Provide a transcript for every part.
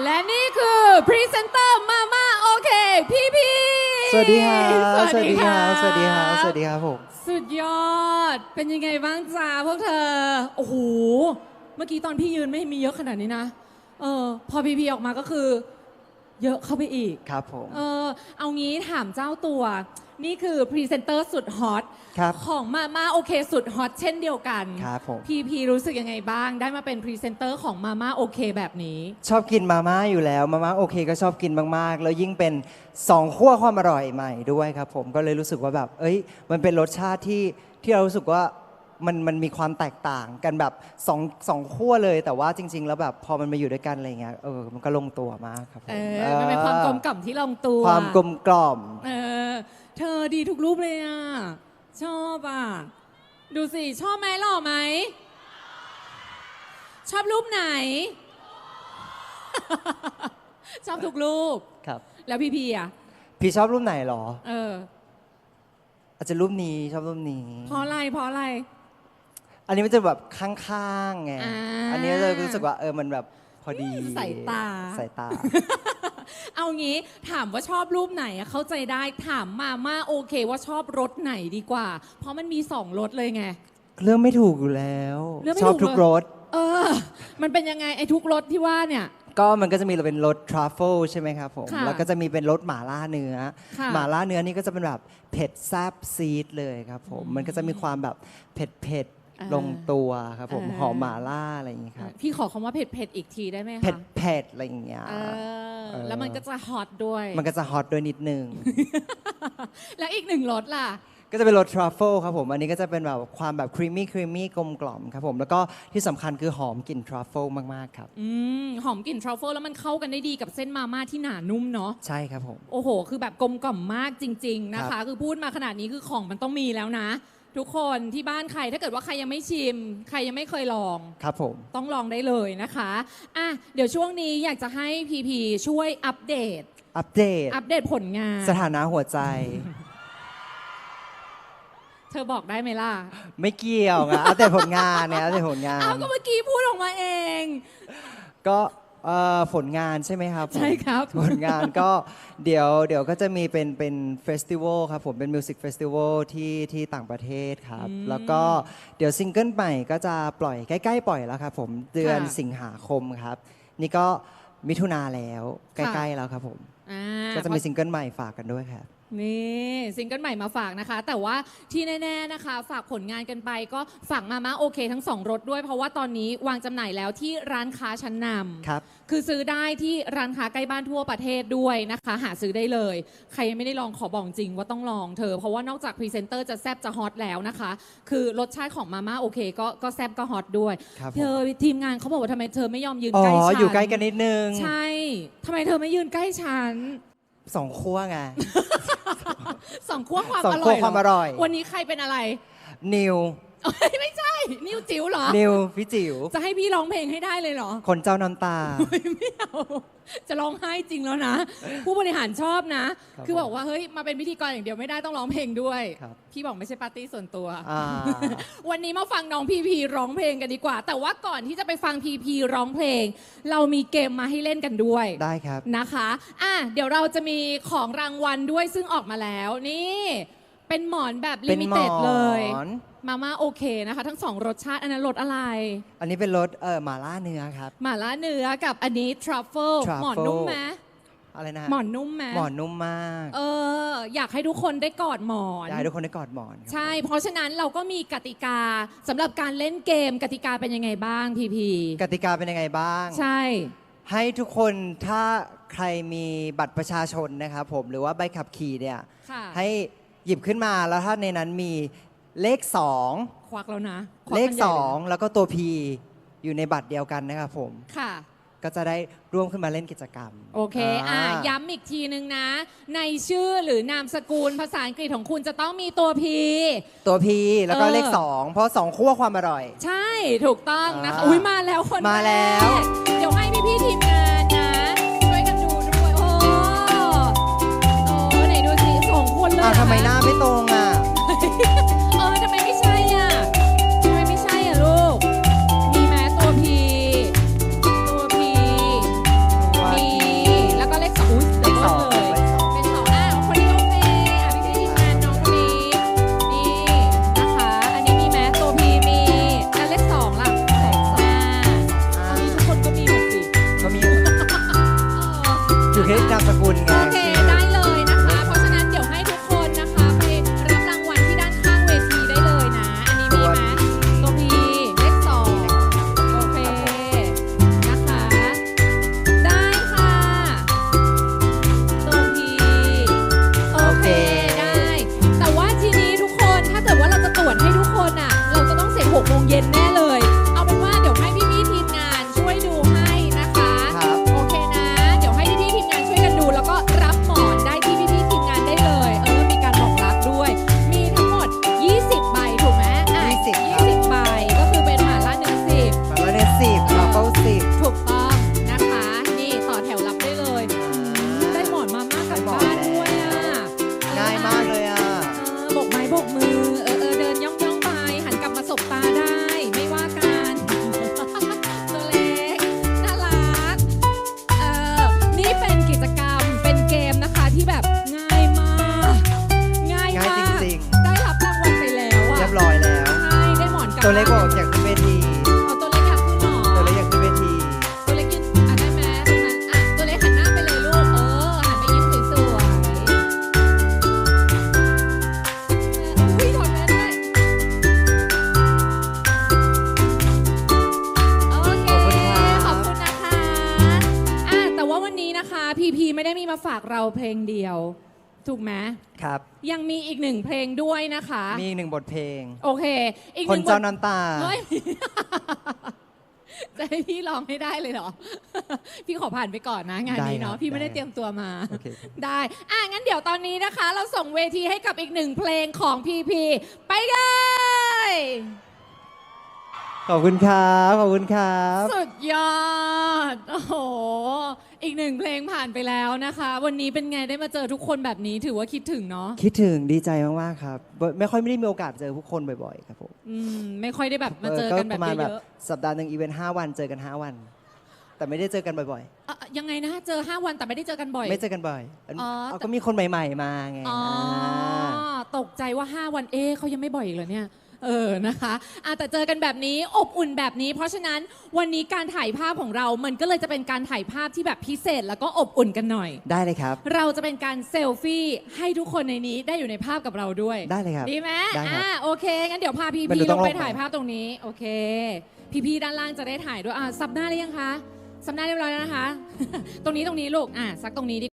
และนี่คือพรีเซนเตอร์มาม่าโอเค พี่พี่สวัสดีครับสวัสดีครับบสวัสดีครับสวัสดีครับผม สุดยอด เป็นยังไงบ้างจ้าพวกเธอ โอ้โห เมื่อกี้ตอนพี่ยืนไม่มีเยอะขนาดนี้นะ เออ พอพีพีออกมาก็คือ เยอะเข้าไปอีก ครับผม เออ เอางี้ถามเจ้าตัว นี่คือพรีเซนเตอร์สุดฮอตครับของมาม่าโอเคสุดฮอตเช่นเดียวกันครับผม พีพีรู้สึกยังไงบ้าง ได้มาเป็นพรีเซนเตอร์ของมาม่าโอเคแบบนี้ ชอบกินมาม่าอยู่แล้ว มาม่าโอเคก็ชอบกินมากๆ แล้วยิ่งเป็นสองขั้วความอร่อยใหม่ด้วยครับผมก็เลยรู้สึกว่าแบบ เอ้ย มันเป็นรสชาติที่ที่เรารู้สึกว่ามันมันมีความแตกต่างกันแบบสองสองขั้วเลย แต่ว่าจริง ๆ แล้วแบบพอมันมาอยู่ด้วยกันอะไรเงี้ยเออมันก็ลงตัวมากครับผมเออมันเป็นความกลมกล่อมที่ลงตัว ความกลมกล่อม เออเธอดีทุกรูปเลยอะ ชอบอะ ดูสิ ชอบไหมหล่อไหม ชอบรูปไหน ชอบทุกรูป ครับ แล้วพี่พีอะ พี่ชอบรูปไหนเหรอ เออ อาจจะรูปนี้ชอบรูปนี้ เพราะอะไรเพราะอะไร อันนี้มันจะแบบข้างๆไง อ่า อันนี้เลยรู้สึกว่าเออมันแบบพอดี สายตา สายตา เอางี้ถามว่าชอบรูปไหนอะเข้าใจได้ถามมาม่าโอเคว่าชอบรสไหนดีกว่า เพราะมันมีสองรสเลยไง เรื่องไม่ถูกอยู่แล้วเรื่องไม่ชอบถูกทุกเลยรสเออ มันเป็นยังไงไอ้ทุกรสที่ว่าเนี่ย ก็มันก็จะมีเป็นรสทรัฟเฟิลใช่ไหมครับผม ค่ะแล้วก็จะมีเป็นรสหม่าล่าเนื้อ ค่ะหม่าล่าเนื้อนี่ก็จะเป็นแบบเผ็ดแซบซีดเลยครับผม มันก็จะมีความแบบเผ็ดเผ็ดๆอ่าลงตัวครับผม อ่า หอมหม่าล่าอะไรอย่างงี้ครับ พี่ขอคำว่าเผ็ดเผ็ดๆอีกทีได้ไหมคะเผ็ดเผ็ดๆอะไรอย่างเงี้ย เออเออแล้วมันก็จะฮอตด้วย มันก็จะฮอตด้วยนิดนึง แล้วอีกหนึ่งรสล่ะ ก็จะเป็นรสทรัฟเฟิลครับผม อันนี้ก็จะเป็นแบบความแบบครีมมี่ครีมมี่กลมกล่อมครับผม แล้วก็ที่สำคัญคือหอมกลิ่นทรัฟเฟิลมาก ๆ ครับ อืมหอมกลิ่นทรัฟเฟิลแล้วมันเข้ากันได้ดีกับเส้นมาม่าที่หนานุ่มเนาะ ใช่ครับผม โอ้โห คือแบบกลมกล่อมมากจริง ๆ นะครัคะ บ คือพูดมาขนาดนี้คือของมันต้องมีแล้วนะ ทุกคนที่บ้านใครถ้าเกิดว่าใครยังไม่ชิม ใครยังไม่เคยลอง ครับผม ต้องลองได้เลยนะคะอะเดี๋ยวช่วงนี้อยากจะให้พีพีช่วยอัปเดต อัปเดต อัปเดตผลงาน สถานะหัวใจ เธอบอกได้ไหมล่ะไม่เกี่ยวนะอัปเดตผลงานเนี่ยอัปเดตผลงาอ้าวนก็เมื่อกี้พูดออกมาเอง ก็ เอ่อผลงานใช่ไหมครับผมใช่ครับ ผลงานก็เดี๋ยวเดี๋ยวก็จะมีเป็นเป็นเฟสติวัลครับผมเป็นมิวสิกเฟสติวัลที่ที่ต่างประเทศครับอืมแล้วก็เดี๋ยวซิงเกิลใหม่ก็จะปล่อยใกล้ๆปล่อยแล้วครับผมเดือนค่ะ สิงหาคมครับ นี่ก็มิถุนาแล้วใกค่ะล้ๆแล้วครับผม อ่าก็จะมีซิงเกิลใหม่ฝากกันด้วยครับ นี่ซิงเกิลใหม่มาฝากนะคะ แต่ว่าที่แน่ๆนะคะ ฝากผลงานกันไป ก็ฝากมาม่าโอเคทั้งสองรถด้วย เพราะว่าตอนนี้วางจำหน่ายแล้วที่ร้านค้าชั้นนำครับ คือซื้อได้ที่ร้านค้าใกล้บ้านทั่วประเทศด้วยนะคะ หาซื้อได้เลย ใครยังไม่ได้ลองขอบอกจริงว่าต้องลองเธอ เพราะว่านอกจากพรีเซนเตอร์จะแซบจะฮอตแล้วนะคะ คือรสชาติของมาม่าโอเคก็ก็แซบก็ฮอตด้วย ครับผม เธอทีมงานเขาบอกว่าทำไมเธอไม่ยอมยืนอ๋อ ใกล้ฉันอยู่ใกล้กันนิดนึง ใช่ทำไมเธอไม่ยืนใกล้ฉัน สองขั้วไง สองขั้วความสองอขั้ร่วอยเหความอร่อย วันนี้ใครเป็นอะไร นิว เอ้ยไม่ใช่ นิวจิ๋วเหรอ นิวพี่จิ๋วจะให้พี่ร้องเพลงให้ได้เลยเหรอ คนเจ้าน้ำตาไม่เอา จะร้องไห้จริงแล้วนะ ผู้บริหารชอบนะ ครับคือบอกว่าเฮ้ยมาเป็นพิธีกรอย่างเดียวไม่ได้ต้องร้องเพลงด้วย ครับ พี่บอกไม่ใช่ปาร์ตี้ส่วนตัว อ่า วันนี้มาฟังน้องพีพีร้องเพลงกันดีกว่า แต่ว่าก่อนที่จะไปฟังพีพีร้องเพลง เรามีเกมมาให้เล่นกันด้วย ได้ครับ นะคะ อะ เดี๋ยวเราจะมีของรางวัลด้วยซึ่งออกมาแล้ว นี่ เป็นหมอนแบบลิเป็นมิหมเต็ดเลยอนมาม่าโอเคนะคะ ทั้งสองรสชาติอันนั้นรสอะไร อันนี้เป็นรสเออหม่าล่าเนื้อครับ หม่าล่าเนื้อกับอันนี้ทรัฟเฟิล Truffle หมอนนุ่มไหมอะไรนะฮะหมอนนุ่มไหมหมอนนุ่มมากเออ อยากให้ทุกคนได้กอดหมอน อยากให้ทุกคนได้กอดหมอนครับใช่ เพราะฉะนั้นเราก็มีกติกาสำหรับการเล่นเกมกติกาเป็นยังไงบ้างพีพีกติกาเป็นยังไงบ้าง ใช่ ให้ทุกคนถ้าใครมีบัตรประชาชนนะครับผมหรือว่าใบขับขี่เนี่ย ค่ะ ให้ หยิบขึ้นมาแล้วถ้าในนั้นมีเลขควักแล้วนะควั2เลขกันใหญ่ยนะ2แล้วก็ตัว P อยู่ในบัตรเดียวกันนะครับผม ค่ะ ก็จะได้ร่วมขึ้นมาเล่นกิจกรรมโอเค อะย้ำอีกทีนึงนะ ในชื่อหรือนามสกุลภาษาอังกฤษของคุณจะต้องมีตัว P ตัว P แล้วก็เออเลข 2 เพราะ 2คั่วความอร่ยใช่ ถูกต้องนะคะ อ่าอุ้ยมาแล้วคนมาแล้วรกเดี๋ยวให้พี่พี่ๆทีมงาน เราเพลงเดียว ถูกไหมครับ ยังมีอีกหนึ่งเพลงด้วยนะคะ มีอีกหนึ่งบทเพลง โอเค อีกหคนนึ่งบเจ้าทน้ำตา เฮ้ย จะให้พี่ร้องให้ได้เลยเหรอ พี่ขอผ่านไปก่อนนะงานนี้เนาะได้ครับพี่ไม่ได้ได้ เตรียมตัวมา โอเค ได้ อะ งั้นเดี๋ยวตอนนี้นะคะ เราส่งเวทีให้กับอีกหนึ่งเพลงของพีพีไปเลย ขอบคุณครับ ขอบคุณครับ สุดยอด โอ้โห อีกหนึ่งเพลงผ่านไปแล้วนะคะ วันนี้เป็นไงได้มาเจอทุกคนแบบนี้ถือว่าคิดถึงเนาะคิดถึงดีใจมากๆครับไม่ค่อยไม่ได้มีโอกาสเจอผู้คนบ่อยๆครับผมอืมไม่ค่อยได้แบบมาเจอกันแบบประมาณเยแบบอะสัปดาห์หนึ่งอีเวนต์ห้าวันเจอกันห้าวัน แต่ไม่ได้เจอกันบ่อยๆอะยังไงนะเจอ 5 วันแต่ไม่ได้เจอกันบ่อย ๆ ไม่เจอกันบ่อยอ๋อเอาก็มีคนใหม่ ๆ มาไงอ๋อาตกใจว่า 5 วันเอ๊ะเขายังไม่บ่อยอีกเหรอเนี่ย เออนะคะอะแต่เจอกันแบบนี้อบอุ่นแบบนี้ เพราะฉะนั้นวันนี้การถ่ายภาพของเรา มันก็เลยจะเป็นการถ่ายภาพที่แบบพิเศษแล้วก็อบอุ่นกันหน่อย ได้เลยครับ เราจะเป็นการเซลฟี่ให้ทุกคนในนี้ได้อยู่ในภาพกับเราด้วย ได้เลยครับดีไหมได้ครับอ่าโอเคงั้นเดี๋ยวพาพี่มันพี่ดูลต้องงไปลงไป ถ่ายภาพตรงนี้ โอเคพี่พี่ๆด้านล่างจะได้ถ่ายด้วยอ่าซับหน้าหรือยังคะซับหน้าเรียบร้อยแล้วนะคะ ตรงนี้ตรงนี้ลูกอ่าซักตรงนี้ดี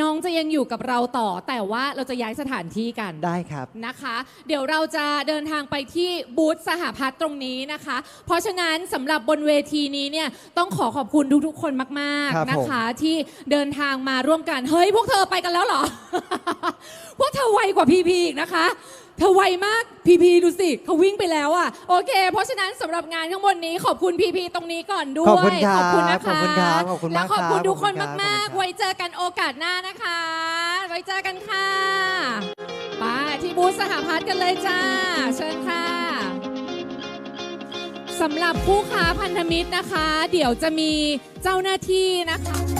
น้องจะยังอยู่กับเราต่อ แต่ว่าเราจะย้ายสถานที่กันได้ครับ นะคะ เดี๋ยวเราจะเดินทางไปที่บูธสหพัฒน์ตรงนี้นะคะ เพราะฉะนั้นสำหรับบนเวทีนี้เนี่ยต้องขอขอบคุณทุกๆคนมากครับๆนะคะ ที่เดินทางมาร่วมกัน เฮ้ย พวกเธอไปกันแล้วเหรอ พวกเธอไวกว่าพีพีอีกนะคะ เธอไวมากพีพีดูสิเขาวิ่งไปแล้วอะโอเค เพราะฉะนั้นสำหรับงานข้างบนนี้ขอบคุณพีพีตรงนี้ก่อนด้วยขอบคุณครับขอบคุณนะคะขอบคุณครับขอบคุณและมากขอบคุณครับทุกคนขอบคุณครับ มากขอบคุณครับๆไว้เจอกันโอกาสหน้านะคะ ไว้เจอกันค่ะไปที่บูธสหพัฒน์กันเลยจ้า เชิญค่ะ สำหรับผู้ค้าพันธมิตรนะคะ เดี๋ยวจะมีเจ้าหน้าที่นะคะ